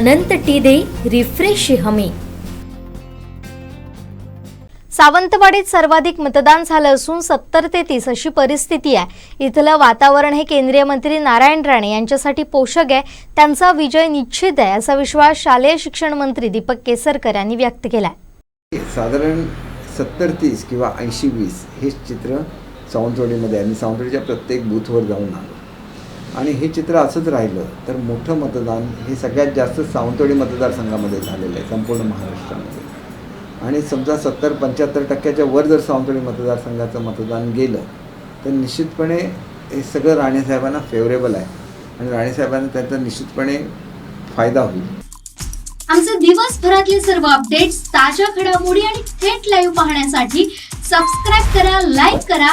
अनंत T दे refresh हमी. सावंतवाडीत सर्वाधिक मतदान झालं असून सत्तर ते तीस अशी परिस्थिती आहे. इथलं वातावरण हे केंद्रीय मंत्री नारायण राणे यांच्यासाठी पोषक आहे. त्यांचा विजय निश्चित आहे असा विश्वास शालेय शिक्षण मंत्री दीपक केसरकर यांनी व्यक्त केला साधारण सत्तर तीस किंवा ऐंशी वीस हेच चित्र सावंतवाडीमध्ये आणि सावंतवाडीच्या प्रत्येक बूथवर जाऊन आलो. आणि हे चित्र असंच राहिलं तर मोठं मतदान हे सगळ्यात जास्त सावंतवाडी मतदारसंघामध्ये झालेलं आहे संपूर्ण महाराष्ट्रामध्ये. आणि समजा सत्तर पंच्याहत्तर टक्क्याच्या वर जर सावंतवाडी मतदारसंघाचं मतदान गेलं तर निश्चितपणे हे सगळं राणेसाहेबांना फेवरेबल आहे. आणि राणेसाहेबांना त्याचा निश्चितपणे फायदा होईल. आमचे दिवसभरातले सर्व अपडेट्स ताज्या घडामोडी आणि थेट लाईव्ह पाहण्यासाठी सबस्क्राईब करा लाईक करा